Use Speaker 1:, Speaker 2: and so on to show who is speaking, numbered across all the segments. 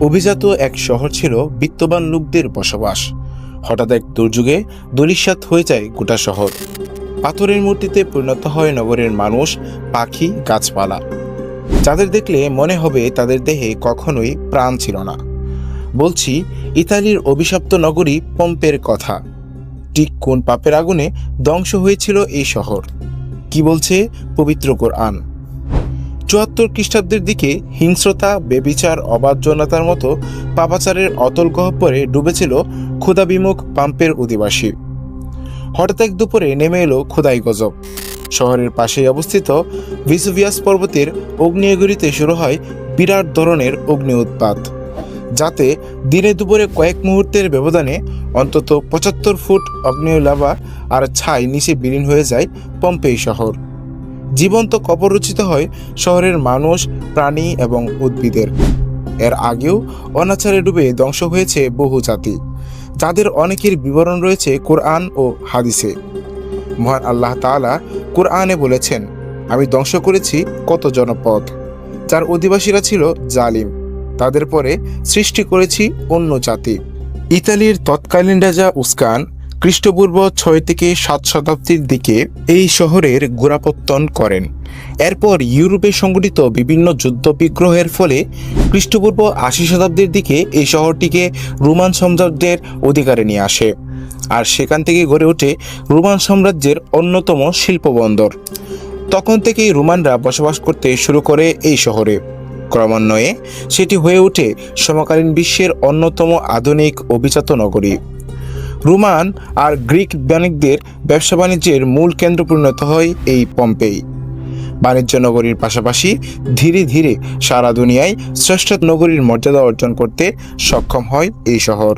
Speaker 1: অভিজাত এক শহর ছিল বিত্তবান লোকদের বসবাস। হঠাৎ এক দুর্যোগে দলিশ্বাত হয়ে যায় গোটা শহর। পাথরের মূর্তিতে পরিণত হয় নগরের মানুষ, পাখি, গাছপালা। যাদের দেখলে মনে হবে তাদের দেহে কখনোই প্রাণ ছিল না। বলছি, ইতালির অভিশপ্ত নগরী পম্পের কথা। ঠিক কোন পাপের আগুনে ধ্বংস হয়েছিল এই শহর? কি বলছে পবিত্র কোরআন? চুয়াত্তর খ্রিস্টাব্দের দিকে হিংস্রতা, বেবিচার অবাধ্যনতার মতো পাপাচারের অতল গহ্বরে ডুবেছিল ক্ষুদাবিমুখ পাম্পের অধিবাসী। হঠাৎ এক দুপুরে নেমে এলো খোদাই গজব। শহরের পাশেই অবস্থিত ভিসুভিয়াস পর্বতের অগ্নেয়গিরিতে শুরু হয় বিরাট ধরনের অগ্নি উৎপাত, যাতে দিনে দুপুরে কয়েক মুহূর্তের ব্যবধানে অন্তত পঁচাত্তর ফুট অগ্নেয় লাভা আর ছাই নিচে বিলীন হয়ে যায় পম্পেই শহর। জীবন্ত কবর রচিত হয় শহরের মানুষ, প্রাণী এবং উদ্ভিদের। এর আগেও অনাচারে ডুবে ধ্বংস হয়েছে বহু জাতি, যাদের অনেকের বিবরণ রয়েছে কোরআন ও হাদিসে। মহান আল্লাহ তাআলা কোরআনে বলেছেন, আমি ধ্বংস করেছি কত জনপদ, যার অধিবাসীরা ছিল জালিম, তাদের পরে সৃষ্টি করেছি অন্য জাতি। ইতালির তৎকালীন রাজা উস্কান খ্রিস্টপূর্ব ছয় থেকে সাত শতাব্দীর দিকে এই শহরের গোড়াপত্তন করেন। এরপর ইউরোপে সংঘটিত বিভিন্ন যুদ্ধ বিগ্রহের ফলে খ্রিস্টপূর্ব আশি শতাব্দীর দিকে এই শহরটিকে রোমান সাম্রাজ্যের অধিকারে নিয়ে আসে আর সেখান থেকে গড়ে ওঠে রোমান সাম্রাজ্যের অন্যতম শিল্পবন্দর। তখন থেকেই রোমানরা বসবাস করতে শুরু করে এই শহরে। ক্রমান্বয়ে সেটি হয়ে ওঠে সমকালীন বিশ্বের অন্যতম আধুনিক অভিজাত নগরী। রোমান আর গ্রিক বাণিকদের ব্যবসা বাণিজ্যের মূল কেন্দ্র পরিণত হয় এই পম্পেই। বাণিজ্য নগরীর পাশাপাশি ধীরে ধীরে সারা দুনিয়ায় শ্রেষ্ঠ নগরীর মর্যাদা অর্জন করতে সক্ষম হয় এই শহর।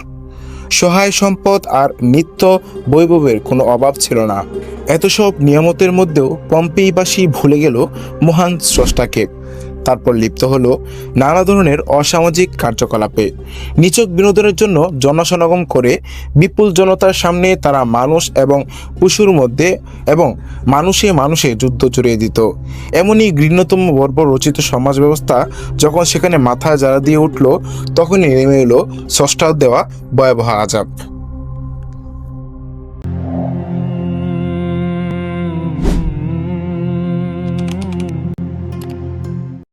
Speaker 1: সহায় সম্পদ আর নিত্য বৈভবের কোনো অভাব ছিল না। এত সব নিয়ামতের মধ্যেও পম্পেইবাসী ভুলে গেল মহান স্রষ্টাকে। তারপর লিপ্ত হল নানা ধরনের অসামাজিক কার্যকলাপে। নিচক বিনোদনের জন্য জনসমাগম করে বিপুল জনতার সামনে তারা মানুষ এবং পশুর মধ্যে এবং মানুষে মানুষে যুদ্ধ জড়িয়ে দিত। এমনই ঘৃণ্যতম বর্বর রচিত সমাজ ব্যবস্থা যখন সেখানে মাথা যারা দিয়ে উঠল, তখনই নেমে এলো ষষ্ঠা দেওয়া ভয়াবহ আজাব